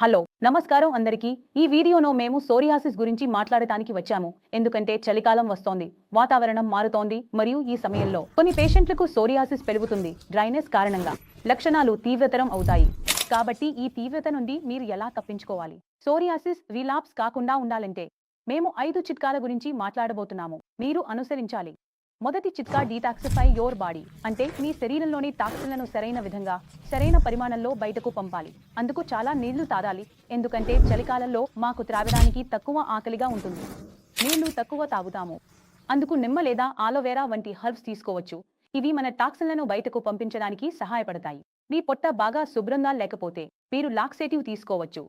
Hello నమస్కారం అందరికీ. ఈ వీడియోలో మేము సోరియాసిస్ గురించి మాట్లాడటానికి వచ్చాము. ఎందుకంటే చలికాలం వస్తోంది వాతావరణం మారుతోంది మరియు ఈ సమయంలో కొన్ని పేషెంట్లకు సోరియాసిస్ పెరుగుతుంది డ్రైనెస్ కారణంగా. లక్షణాలు తీవ్రతరం అవుతాయి. కాబట్టి ఈ తీవ్రత నుండి మీరు ఎలా తప్పించుకోవాలి? సోరియాసిస్ రిలాప్స్ కాకుండా ఉండాలంటే మేము ఐదు చిట్కాల గురించి మాట్లాడబోతున్నాము. మీరు అనుసరించాలి. మొదటి చిట్కా డీటాక్సిఫై యోర్ బాడీ అంటే మీ శరీరంలోని టాక్సిన్లను సరైన విధంగా సరైన పరిమాణంలో బయటకు పంపాలి. అందుకు చాలా నీళ్ళు తాగాలి. ఎందుకంటే చలికాలంలో మాకు త్రాగడానికి తక్కువ ఆకలిగా ఉంటుంది. నీళ్ళు తక్కువ తాగుతాము. అందుకు నిమ్మ లేదా ఆలోవేరా వంటి హర్బ్స్ తీసుకోవచ్చు. ఇవి మన టాక్సిన్లను బయటకు పంపించడానికి సహాయపడతాయి. మీ పొట్ట బాగా శుభ్రంగా లేకపోతే మీరు లాక్సేటివ్ తీసుకోవచ్చు.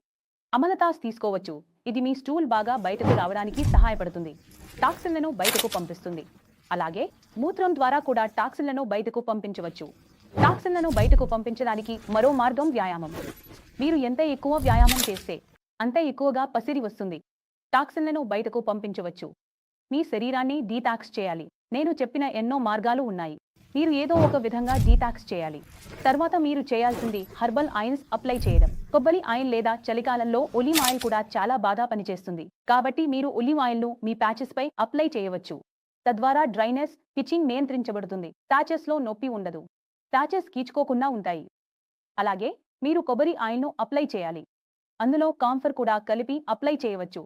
అమలతాస్ తీసుకోవచ్చు. ఇది మీ స్టూల్ బాగా బయటకు రావడానికి సహాయపడుతుంది. టాక్సిన్లను బయటకు పంపిస్తుంది. అలాగే మూత్రం ద్వారా కూడా టాక్సిన్లను బయటకు పంపించవచ్చు. టాక్సిన్లను బయటకు పంపించడానికి మరో మార్గం వ్యాయామం. మీరు ఎంత ఎక్కువ వ్యాయామం చేస్తే అంత ఎక్కువగా పసిరి వస్తుంది. టాక్సిన్లను బయటకు పంపించవచ్చు. మీ శరీరాన్ని డీటాక్స్ చేయాలి. నేను చెప్పిన ఎన్నో మార్గాలు ఉన్నాయి. మీరు ఏదో ఒక విధంగా డీటాక్స్ చేయాలి. తర్వాత మీరు చేయాల్సింది హర్బల్ ఆయిల్స్ అప్లై చేయడం. కొబ్బరి ఆయిల్ లేదా చలికాలంలో ఒలివ్ ఆయిల్ కూడా చాలా బాగా పనిచేస్తుంది. కాబట్టి మీరు ఒలివ్ ఆయిల్ను మీ ప్యాచెస్ పై అప్లై చేయవచ్చు. తద్వారా డ్రైనెస్ పిచింగ్ నియంత్రించబడుతుంది. ప్యాచెస్లో నొప్పి ఉండదు. ప్యాచెస్ కీచుకోకుండా ఉంటాయి. అలాగే మీరు కొబ్బరి ఆయిల్ను అప్లై చేయాలి. అందులో కాంఫర్ కూడా కలిపి అప్లై చేయవచ్చు.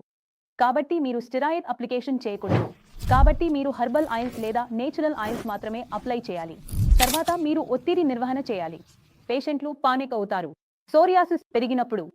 కాబట్టి మీరు స్టిరాయిడ్ అప్లికేషన్ చేయకూడదు. కాబట్టి మీరు హర్బల్ ఆయిల్స్ లేదా నేచురల్ ఆయిల్స్ మాత్రమే అప్లై చేయాలి. తర్వాత మీరు ఒత్తిడి నిర్వహణ చేయాలి. పేషెంట్లు పానిక్ అవుతారు. సోరియాసిస్ పెరిగినప్పుడు.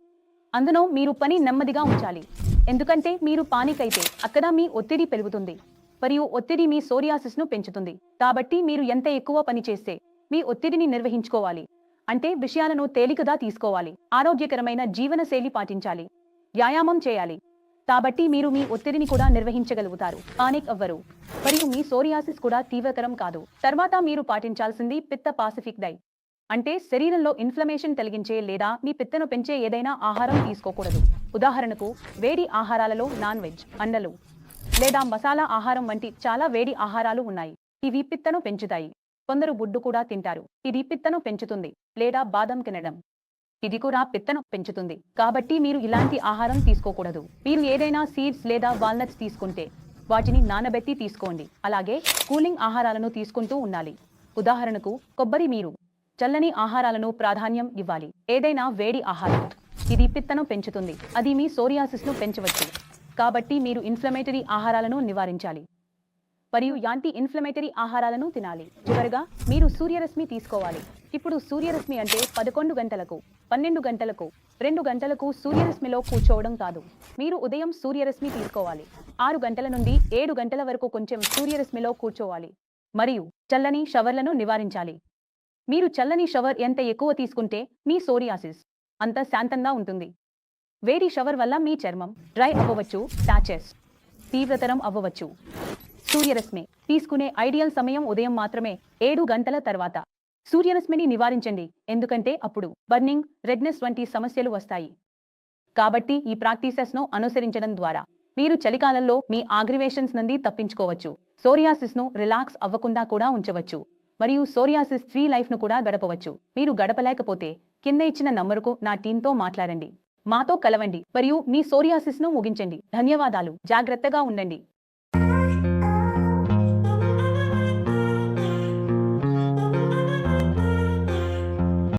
అందులో మీరు పని నెమ్మదిగా ఉంచాలి. ఎందుకంటే మీరు పానిక్ అయితే అక్కడ మీ ఒత్తిడి పెరుగుతుంది. మరియు ఒత్తిడి మీ సోరియాసిస్ను పెంచుతుంది. కాబట్టి మీరు ఎంత ఎక్కువ పని చేస్తే మీ ఒత్తిడిని నిర్వహించుకోవాలి. అంటే విషయాలను తేలికగా తీసుకోవాలి. ఆరోగ్యకరమైన జీవనశైలి పాటించాలి. వ్యాయామం చేయాలి. కాబట్టి మీరు మీ ఒత్తిడిని కూడా నిర్వహించగలుగుతారు. పానిక్ అవ్వరు. మరియు మీ సోరియాసిస్ కూడా తీవ్రతరం కాదు. తర్వాత మీరు పాటించాల్సింది పిత్త పాసిఫిక్ డై. అంటే శరీరంలో ఇన్ఫ్లమేషన్ కలిగించే లేదా మీ పిత్తను పెంచే ఏదైనా ఆహారం తీసుకోకూడదు. ఉదాహరణకు వేడి ఆహారాలలో నాన్ వెజ్ అండలు లేదా మసాలా ఆహారం వంటి చాలా వేడి ఆహారాలు ఉన్నాయి. ఇవి పిత్తను పెంచుతాయి. కొందరు బుడ్డు కూడా తింటారు. ఇది పిత్తను పెంచుతుంది లేదా బాదం తినడం ఇది కూడా పిత్తను పెంచుతుంది. కాబట్టి మీరు ఇలాంటి ఆహారం తీసుకోకూడదు. మీరు ఏదైనా సీడ్స్ లేదా వాల్నట్స్ తీసుకుంటే వాటిని నానబెట్టి తీసుకోండి. అలాగే కూలింగ్ ఆహారాలను తీసుకుంటూ ఉండాలి. ఉదాహరణకు కొబ్బరి మీరు. చల్లని ఆహారాలను ప్రాధాన్యం ఇవ్వాలి. ఏదైనా వేడి ఆహారం. ఇది పిత్తను పెంచుతుంది. అది మీ సోరియాసిస్ను పెంచవచ్చు. కాబట్టి మీరు ఇన్ఫ్లమేటరీ ఆహారాలను నివారించాలి. మరియు యాంటీ ఇన్ఫ్లమేటరీ ఆహారాలను తినాలి. చివరగా మీరు సూర్యరశ్మి తీసుకోవాలి. ఇప్పుడు సూర్యరశ్మి అంటే పదకొండు గంటలకు పన్నెండు గంటలకు రెండు గంటలకు సూర్యరశ్మిలో కూర్చోవడం కాదు. మీరు ఉదయం సూర్యరశ్మి తీసుకోవాలి. ఆరు గంటల నుండి ఏడు గంటల వరకు కొంచెం సూర్యరశ్మిలో కూర్చోవాలి. మరియు చల్లని షవర్లను నివారించాలి. మీరు చల్లని షవర్ ఎంత ఎక్కువ తీసుకుంటే మీ సోరియాసిస్ అంత శాంతంగా ఉంటుంది. వేడి షవర్ వల్ల మీ చర్మం డ్రై అవ్వవచ్చు ప్యాచెస్ తీవ్రతరం అవ్వవచ్చు. సూర్యరశ్మి తీసుకునే ఐడియల్ సమయం ఉదయం మాత్రమే ఏడు గంటల తర్వాత. సూర్యరశ్మిని నివారించండి ఎందుకంటే అప్పుడు బర్నింగ్ రెడ్నెస్ వంటి సమస్యలు వస్తాయి. కాబట్టి ఈ ప్రాక్టీసెస్ను అనుసరించడం ద్వారా మీరు చలికాలంలో మీ ఆగ్రివేషన్స్ నుండి తప్పించుకోవచ్చు. సోరియాసిస్ను రిలాక్స్ అవ్వకుండా కూడా ఉంచవచ్చు. మరియు సోరియాసిస్ ఫ్రీ లైఫ్ను కూడా గడపవచ్చు. మీరు గడపలేకపోతే కింద ఇచ్చిన నంబరుకు నా టీంతో మాట్లాడండి. మాతో కలవండి. మరియు మీ సోరియాసిస్ను ముగించండి. ధన్యవాదాలు. జాగ్రత్తగా ఉండండి.